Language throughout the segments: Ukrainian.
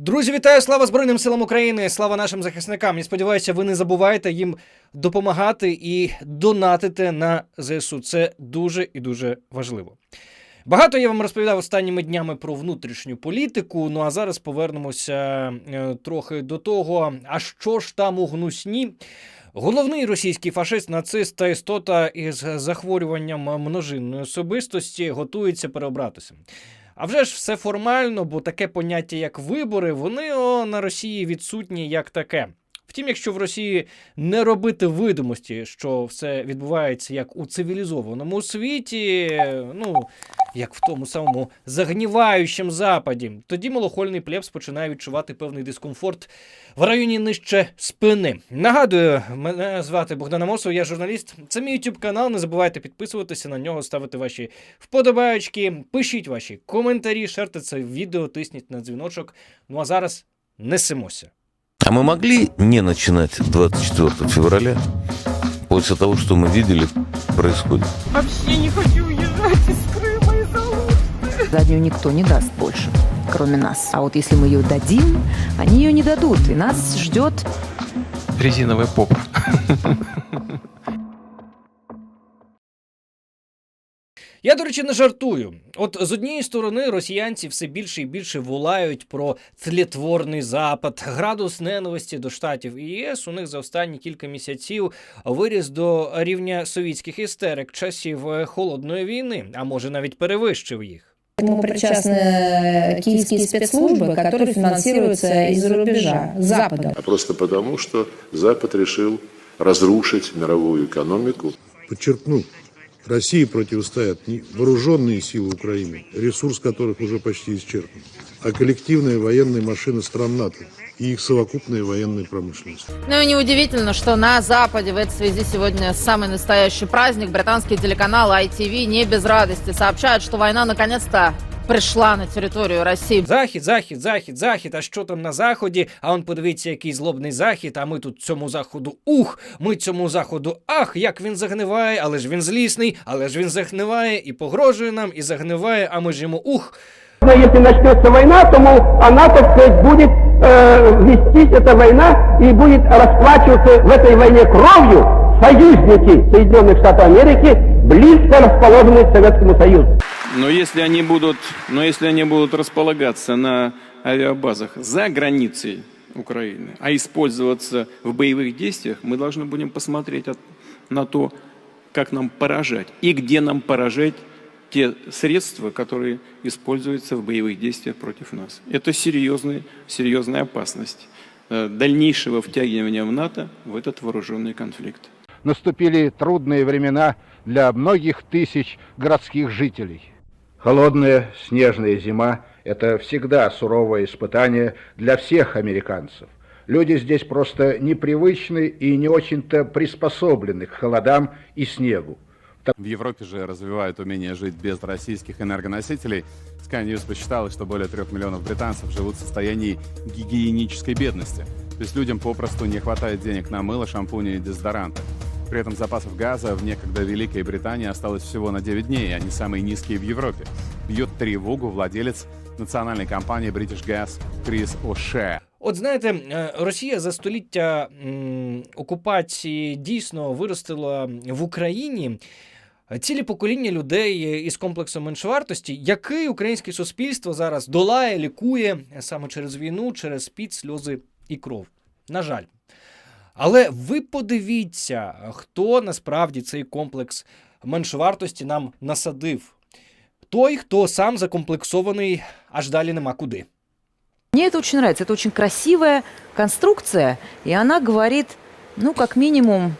Друзі, вітаю! Слава Збройним силам України! Слава нашим захисникам! І сподіваюся, ви не забуваєте їм допомагати і донатити на ЗСУ. Це дуже і дуже важливо. Багато я вам розповідав останніми днями про внутрішню політику. Ну а зараз повернемося е, трохи до того, а що ж там у гнусні. Головний російський фашист, нацист та істота із захворюванням множинної особистості готується переобратися. А вже ж все формально, бо таке поняття, як вибори, вони о, на Росії відсутні як таке. Втім, якщо в Росії не робити видимості, що все відбувається як у цивілізованому світі, ну як в тому самому загніваючому западі, тоді малохольний плебс починає відчувати певний дискомфорт в районі нижче спини. Нагадую, мене звати Богдан Амосов, я журналіст. Це мій YouTube канал. Не забувайте підписуватися на нього, ставити ваші вподобаючки, пишіть ваші коментарі, шерте це відео, тисніть на дзвіночок. Ну а зараз несемося. А мы могли не начинать 24 февраля после того, что мы видели происходит? Вообще не хочу уезжать из Крыма из-за Алушты. Заднюю никто не даст больше, кроме нас. А вот если мы ее дадим, они ее не дадут. И нас ждет резиновая попа. Я, до речі, не жартую. От з однієї сторони росіянці все більше і більше волають про тлітворний запад, градус ненависті до штатів і ЄС у них за останні кілька місяців виріс до рівня совітських істерик часів е, холодної війни, а може навіть перевищив їх. К этому причастны киевские спецслужбы, которые финансируются из-за рубежа, с Запада. а просто потому, что Запад решил разрушить мировую экономику. Подчеркну, России противостоят не вооруженные силы Украины, ресурс которых уже почти исчерпан, а коллективная военная машина стран НАТО и их совокупная военная промышленность. Ну и неудивительно, что на Западе в этой связи сегодня самый настоящий праздник. Британский телеканал ITV не без радости сообщает, что война наконец-то пришла на территорию России. Захід, захід, захід, захід. А що там на заході? А он подивіться, який злобний захід. А ми тут цьому заходу ух, ми цьому заходу ах, як він загниває, але ж він злісний, але ж він загниває і погрожує нам, і загниває, а ми ж йому ух. Но если начнется война, то, мол, она, так сказать, будет э, вестись эта война и будет расплачиваться в этой войне кровью союзники Соединенных Штатов Америки, близко расположенные к Советскому Союзу. Но если они будут, но если они будут располагаться на авиабазах за границей Украины, а использоваться в боевых действиях, мы должны будем посмотреть от- на то, как нам поражать и где нам поражать те средства, которые используются в боевых действиях против нас. Это серьезная, серьезная опасность э, дальнейшего втягивания в НАТО в этот вооруженный конфликт. наступили трудные времена для многих тысяч городских жителей. Холодная снежная зима – это всегда суровое испытание для всех американцев. Люди здесь просто непривычны и не очень-то приспособлены к холодам и снегу. В Европе же развивают умение жить без российских энергоносителей. Sky News посчитала, что более трех миллионов британцев живут в состоянии гигиенической бедности. То есть людям попросту не хватает денег на мыло, шампуни и дезодоранты. При этом запасов газа в некогда Великой Британии осталось всего на 9 дней, и они самые низкие в Европе. Бьет тревогу владелец национальной компании British Gas Крис О'Ше. От знаєте, е, Росія за століття окупації дійсно виростила в Україні цілі покоління людей із комплексом меншовартості, який українське суспільство зараз долає, лікує саме через війну, через піт, сльози і кров. На жаль. Але ви подивіться, хто насправді цей комплекс меншовартості нам насадив. Той, хто сам закомплексований, аж далі нема куди. Мне это очень нравится. Это очень красивая конструкция, и она говорит, ну, как минимум,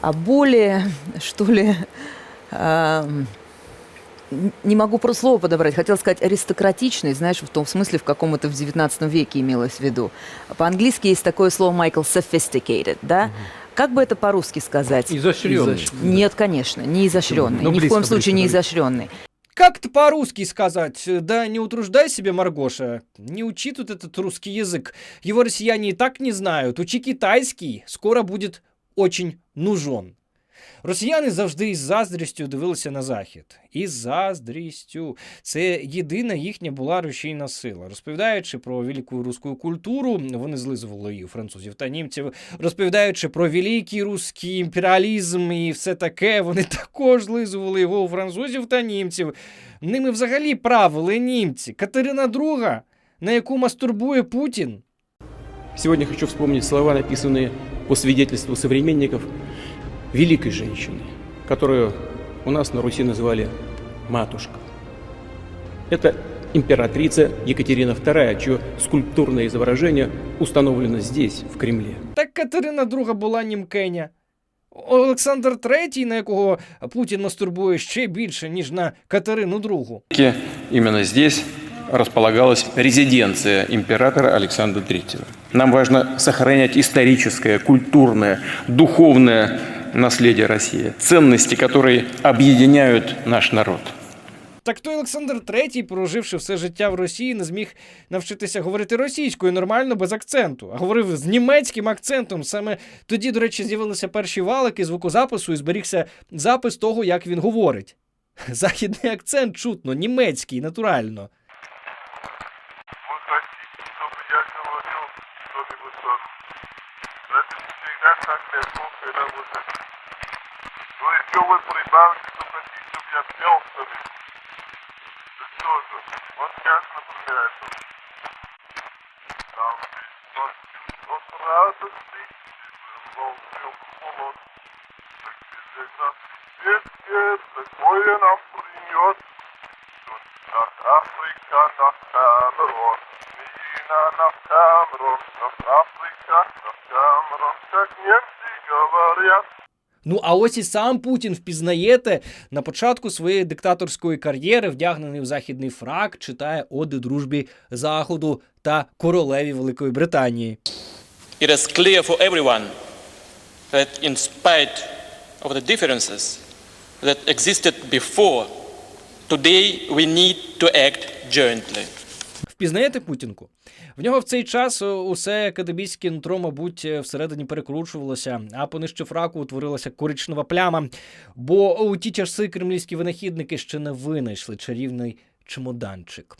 о более, что ли, эм, н- не могу про слово подобрать, хотела сказать аристократичной, знаешь, в том смысле, в каком это в 19 веке имелось в виду. По-английски есть такое слово, Майкл, sophisticated, да? Как бы это по-русски сказать? Изощренный. Нет, конечно, не изощренный. Ну, Ни в близко, коем случае близко, не изощренный. Как это по-русски сказать? Да не утруждай себе, Маргоша. Не учи тут этот русский язык. Его россияне и так не знают. Учи китайский. Скоро будет очень нужен. Росіяни завжди із заздрістю дивилися на захід. Із заздрістю. Це єдина їхня була рушійна сила. Розповідаючи про велику руську культуру, вони злизували і у французів та німців. Розповідаючи про великий руський імперіалізм і все таке, вони також злизували його у французів та німців. Ними взагалі правили німці. Катерина II, на яку мастурбує Путін. Сегодня хочу вспомнить слова, написанные по свидетельству современников великой женщины, которую у нас на Руси называли матушка. Это императрица Екатерина II, чье скульптурное изображение установлено здесь, в Кремле. Так Катерина II була німкеня. Олександр III, на якого Путін мастурбує ще більше, ніж на Катерину II. Именно здесь располагалась резиденция императора Александра III. Нам важно сохранять историческое, культурное, духовное наследие России, ценности, которые объединяют наш народ. Так той Олександр III, проживши все життя в Росії, не зміг навчитися говорити російською нормально без акценту, а говорив з німецьким акцентом. Саме тоді, до речі, з'явилися перші валики звукозапису і зберігся запис того, як він говорить. Західний акцент чутно, німецький, натурально. Ну что вы прибавите, что хотите, чтобы я пел, что ли? Да что же, вот сейчас, например, Ну, а ось і сам Путін впізнаєте на початку своєї диктаторської кар'єри, вдягнений в західний фрак, читає оди дружбі Заходу та королеві Великої Британії. It is clear for everyone that in spite of the differences that existed before, today we need to act jointly. Впізнаєте Путінку? В нього в цей час усе академічське нутро, мабуть, е, всередині перекручувалося, а понижче фраку утворилася коричнева пляма. Бо у ті часи кремлівські винахідники ще не винайшли чарівний чемоданчик.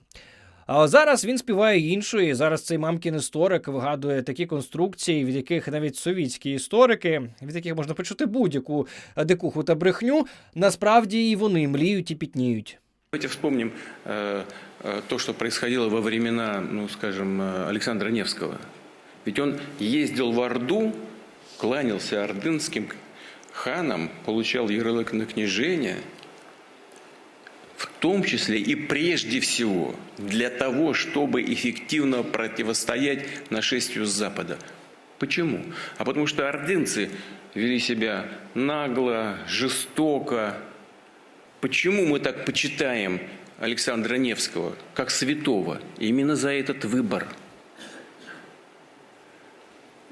А зараз він співає іншої. Зараз цей мамкін історик вигадує такі конструкції, від яких навіть совітські історики, від яких можна почути будь-яку дикуху та брехню, насправді і вони мліють і пітніють. Вспомним э, э, то, что происходило во времена, ну, скажем, э, Александра Невского. Ведь он ездил в Орду, кланялся ордынским ханам, получал ярлык на княжение, в том числе и прежде всего для того, чтобы эффективно противостоять нашествию с Запада. Почему? А потому что ордынцы вели себя нагло, жестоко, Почему мы так почитаем Александра Невского как святого? Именно за этот выбор.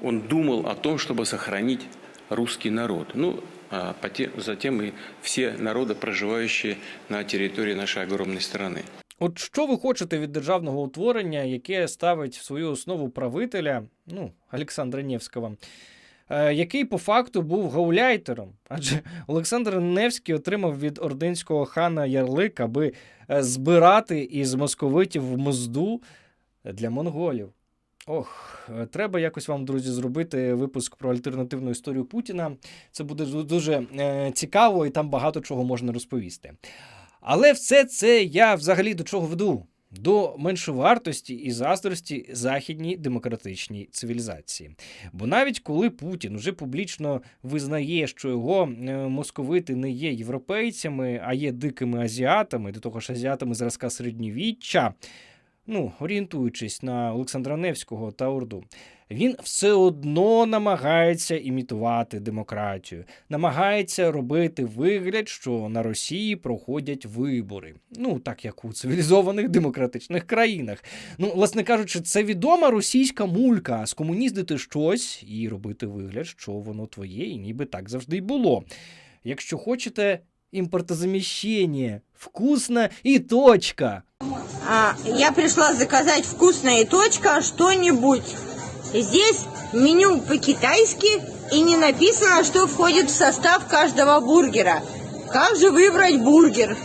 Он думал о том, чтобы сохранить русский народ. Ну, а поте- затем и все народы, проживающие на территории нашей огромной страны. От що ви хочете від державного утворення, яке ставить в свою основу правителя, ну, Олександра Невського, е, Який по факту був гауляйтером? Адже Олександр Невський отримав від ординського хана ярлик, аби е, збирати із московитів мзду для монголів. Ох, е, треба якось вам, друзі, зробити випуск про альтернативну історію Путіна. Це буде дуже е, цікаво і там багато чого можна розповісти. Але все це я взагалі до чого веду? До меншовартості і заздрості західній демократичній цивілізації. Бо навіть коли Путін уже публічно визнає, що його е, московити не є європейцями, а є дикими азіатами, до того ж азіатами зразка середньовіччя, ну, орієнтуючись на Олександра Невського та Орду, він все одно намагається імітувати демократію, намагається робити вигляд, що на Росії проходять вибори. Ну, так як у цивілізованих демократичних країнах. Ну, власне кажучи, це відома російська мулька скомуніздити щось і робити вигляд, що воно твоє, і ніби так завжди й було. Якщо хочете, імпортозаміщення, вкусно і точка. А, я пришла заказать вкусное и точка что-нибудь. Здесь меню по-китайски и не написано, что входит в состав каждого бургера. Как же выбрать бургер?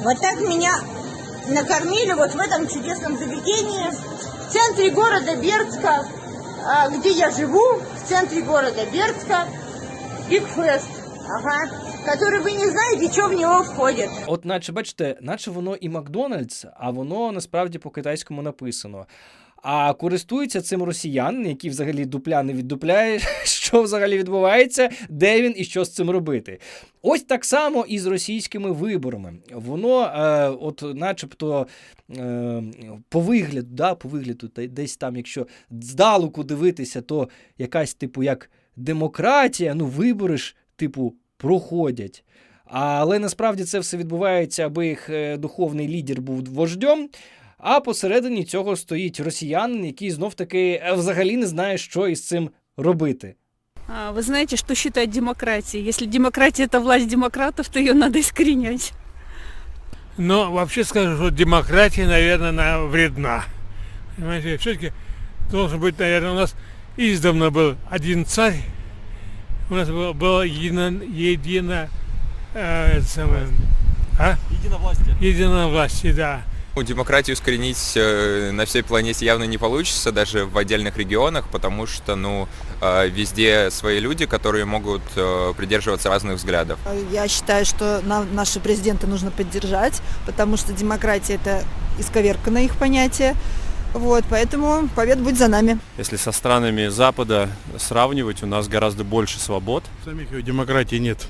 Вот так меня накормили вот в этом чудесном заведении в центре города Бердска, а, где я живу, в центре города Бердска, Бигфест, ага, который вы не знаете, что в него входит. От, наче, бачите, наче воно і Макдональдс, а воно насправді по-китайському написано. А користуються цим росіяни, які взагалі дупля не віддупляє, що взагалі відбувається, де він і що з цим робити. Ось так само і з російськими виборами. Воно, е, от, начебто, е, по вигляду, да, по вигляду, десь там, якщо здалеку дивитися, то якась типу як демократія, ну вибори ж, типу, проходять. Але насправді це все відбувається, аби їх е, духовний лідер був вождем. А посередині цього стоїть росіянин, який знов таки е, взагалі не знає, що із цим робити. А, Вы знаете, что считать демократией? Если демократия это власть демократов, то ее надо искоренять. Но вообще скажу, что демократия, наверное, она вредна. Понимаете, все-таки должен быть, наверное, у нас издавна был один царь, у нас было, было едино, едино э, самое, а? Единовластие. единовластие, да. Ну, Демократию искоренить э, на всей планете явно не получится, даже в отдельных регионах, потому что, ну, э, везде свои люди, которые могут э, придерживаться разных взглядов. Я считаю, что нам, наши президенты нужно поддержать, потому что демократия это исковеркано их понятие. Вот, поэтому победа будет за нами. Если со странами Запада сравнивать, у нас гораздо больше свобод. Заметьте, демократии нет.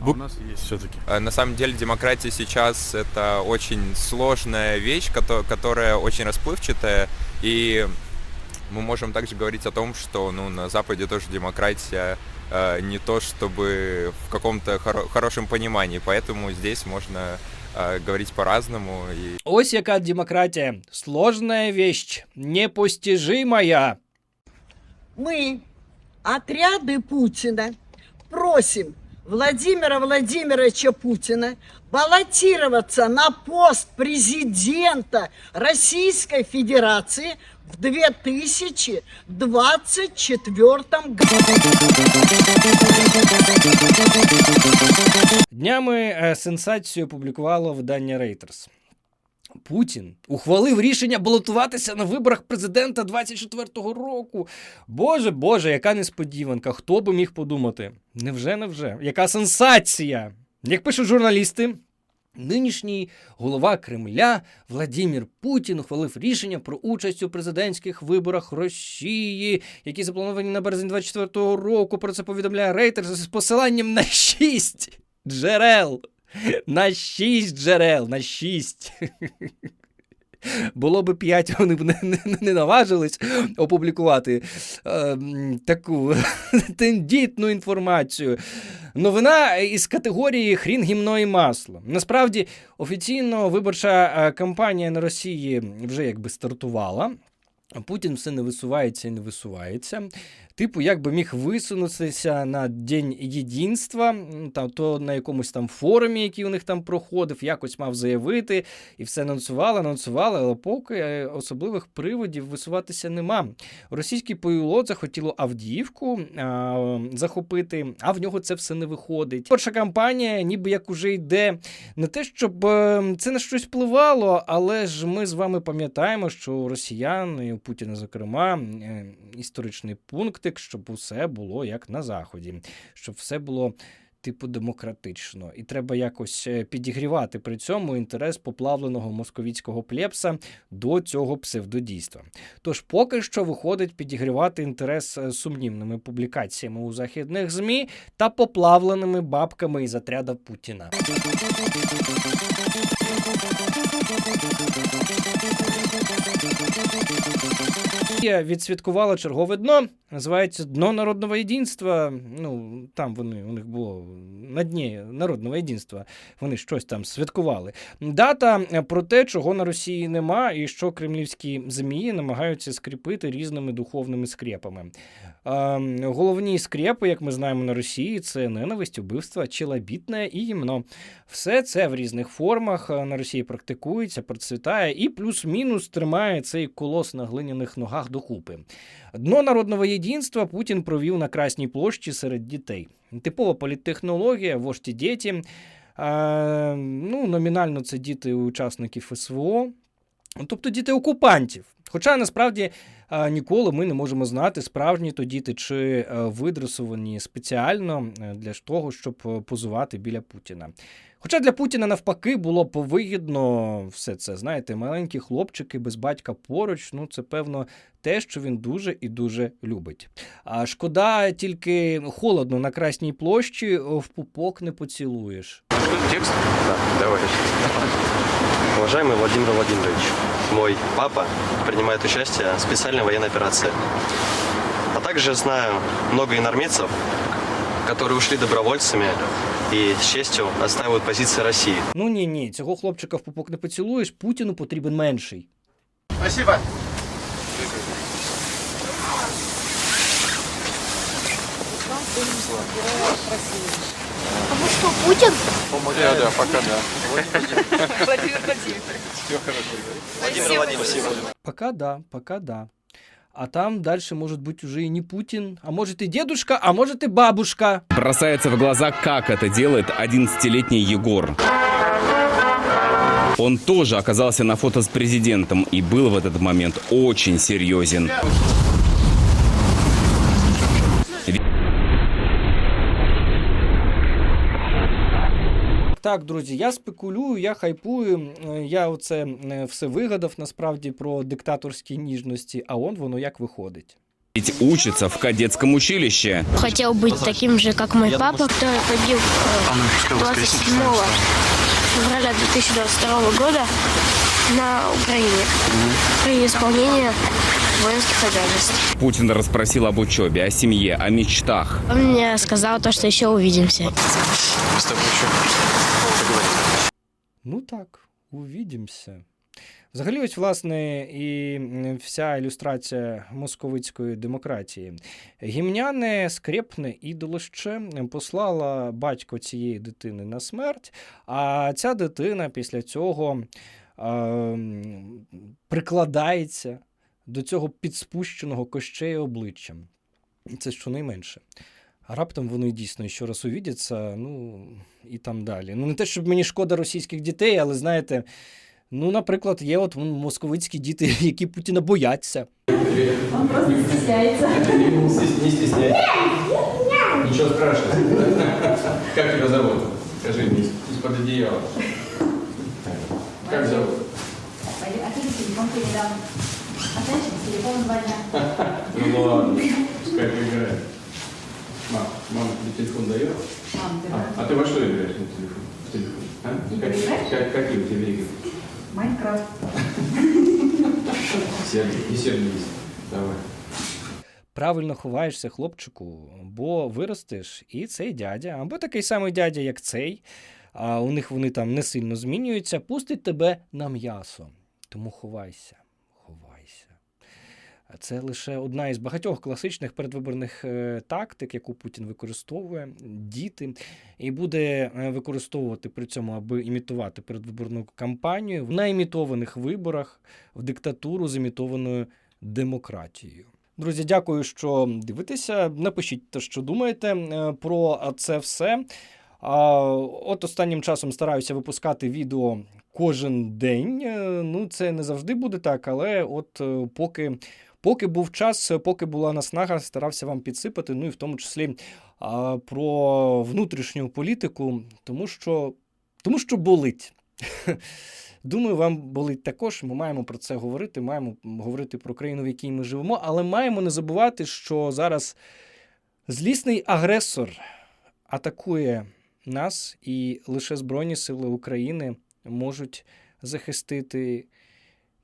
А у нас есть все-таки. Э, На самом деле демократия сейчас это очень сложная вещь, кото- которая очень расплывчатая, и мы можем также говорить о том, что ну, на Западе тоже демократия э, не то чтобы в каком-то хоро- хорошем понимании, поэтому здесь можно э, говорить по-разному. И... Ось яка демократія. Сложная вещь, непостижимая. Мы, отряды Путина, просим Владимира Владимировича Путина баллотироваться на пост президента Российской Федерации в 2024 году. Днями е, сенсацію опублікувало видання Reuters. Путін ухвалив рішення балотуватися на виборах президента 24-го року. Боже, Боже, яка несподіванка. Хто би міг подумати? Невже, невже? Яка сенсація? Як пишуть журналісти, Нинішній голова Кремля Владимир Путін ухвалив рішення про участь у президентських виборах Росії, які заплановані на березень 24-го року. Про це повідомляє Рейтер з посиланням на шість джерел. На шість джерел, на шість. Було би п'ять, вони б не, не, не наважились опублікувати е, таку тендітну інформацію. Новина із категорії хрін гімної масло. Насправді, офіційно виборча е, кампанія на Росії вже якби стартувала. Путін все не висувається і не висувається. Типу, як би міг висунутися на День єдинства, ну, там, то на якомусь там форумі, який у них там проходив, якось мав заявити, і все анонсували, анонсували, але поки е, особливих приводів висуватися нема. Російський пилот захотіло Авдіївку а, захопити, а в нього це все не виходить. Перша кампанія, ніби як уже йде не те, щоб е, це на щось впливало, але ж ми з вами пам'ятаємо, що у росіян і у Путіна, зокрема, е, історичний пунктик, щоб усе було як на заході, щоб все було. Типу демократично, і треба якось е, підігрівати при цьому інтерес поплавленого московіцького плепса до цього псевдодійства. Тож поки що виходить підігрівати інтерес е, сумнівними публікаціями у західних змі та поплавленими бабками із отряда Путіна. Відсвяткувала чергове дно. Називається Дно народного єдинства. Ну там вони у них було на дні народного єдинства. Вони щось там святкували. Дата про те, чого на Росії нема, і що кремлівські змії намагаються скріпити різними духовними скрепами. Головні скрепи, як ми знаємо на Росії, це ненависть, убивство, челобітне і гімно. Все це в різних формах на Росії практикується, процвітає і плюс-мінус тримає цей колос на глиняних ногах докупи. Дно народного єдинства Путін провів на Красній площі серед дітей. Типова політтехнологія, вожді діті. Ну, номінально це діти учасників СВО, тобто діти окупантів. Хоча насправді ніколи ми не можемо знати, справжні то діти чи е, видресовані спеціально е, для того, щоб е, позувати біля Путіна. Хоча для Путіна навпаки було повигідно все це, знаєте, маленькі хлопчики без батька поруч, ну це певно те, що він дуже і дуже любить. А шкода, тільки холодно на Красній площі в пупок не поцілуєш. Текст? Да, давай. Уважаемый Владимир Владимирович, мой папа принимает участие в специальной военной операции. А также знаю много инормецев, которые ушли добровольцами и с честью отстаивают позиции России. Ну ні, ні, цього хлопчика в пупок не поцілуєш, Путіну потрібен менший. Спасибо. А вы что, Путин? Да, да, пока да. Владимир Владимирович. Все хорошо. Владимир Владимирович, спасибо. Пока да, пока да. А там дальше может быть уже и не Путин, а может и дедушка, а может и бабушка. Бросается в глаза, как это делает 11-летний Егор. Он тоже оказался на фото с президентом и был в этот момент очень серьезен. Так, друзі, я спекулюю, я хайпую. е, Я оце е, все вигадав насправді про диктаторські ніжності, а он воно як виходить. Ведь учится в кадетском училище. Хотел быть таким же, как мой папа, который погиб э, 27 февраля 2022 года на Украине при исполнении воинских обязанностей. Путин расспросил об учебе, о семье, о мечтах. Он мне сказал то, что еще увидимся. С тобой еще поговорим. Ну так, увідімся. Взагалі, ось, власне, і вся ілюстрація московицької демократії. Гімняне скрепне ідолище послала батько цієї дитини на смерть, а ця дитина після цього е, прикладається до цього підспущеного кощея обличчям. Це щонайменше. А раптом вони дійсно ще раз увідяться, ну і там далі. Ну, не те, щоб мені шкода російських дітей, але знаєте, ну, наприклад, є от московицькі діти, які Путіна бояться. Он просто стесняется. Не стесняйся. Ничего страшного. Как тебя зовут? Скажи мне из-под одеяла. Как зовут? А ты телефон передал. А знаешь, телефон два дня. Ну ладно, пускай поиграет. Мам, мама тебе телефон дает? Мам, ты А, а ты во что играешь на телефоне? В телефоне? А? Игры играешь? Как, какие у тебя игры? Майнкрафт. Сердце, не сердись. Давай. Правильно ховаєшся, хлопчику, бо виростеш, і цей дядя, або такий самий дядя, як цей, а у них вони там не сильно змінюються, пустить тебе на м'ясо. Тому ховайся, ховайся. Це лише одна із багатьох класичних передвиборних е, тактик, яку Путін використовує, діти, і буде е, використовувати при цьому, аби імітувати передвиборну кампанію на імітованих виборах в диктатуру з імітованою демократією. Друзі, дякую, що дивитеся. Напишіть те, що думаєте е, про це все. От останнім часом стараюся випускати відео кожен день. Ну, це не завжди буде так, але от поки. Поки був час, поки була наснага, старався вам підсипати, ну і в тому числі а, про внутрішню політику, тому що, тому що болить. Думаю, вам болить також. Ми маємо про це говорити. Маємо говорити про країну, в якій ми живемо, але маємо не забувати, що зараз злісний агресор атакує нас, і лише Збройні Сили України можуть захистити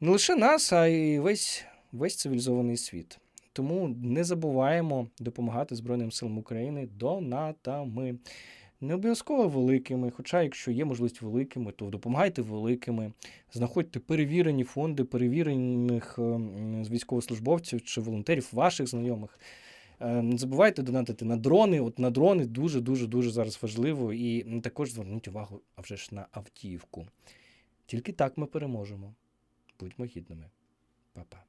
не лише нас, а й весь, весь цивілізований світ. Тому не забуваємо допомагати Збройним силам України донатами. Не обов'язково великими, хоча, якщо є можливість великими, то допомагайте великими. Знаходьте перевірені фонди, перевірених ем, військовослужбовців чи волонтерів, ваших знайомих. Е, Не забувайте донатити на дрони. От на дрони дуже дуже дуже зараз важливо. І також зверніть увагу а вже ж на Авдіївку. Тільки так ми переможемо. Будьмо гідними. Па-па.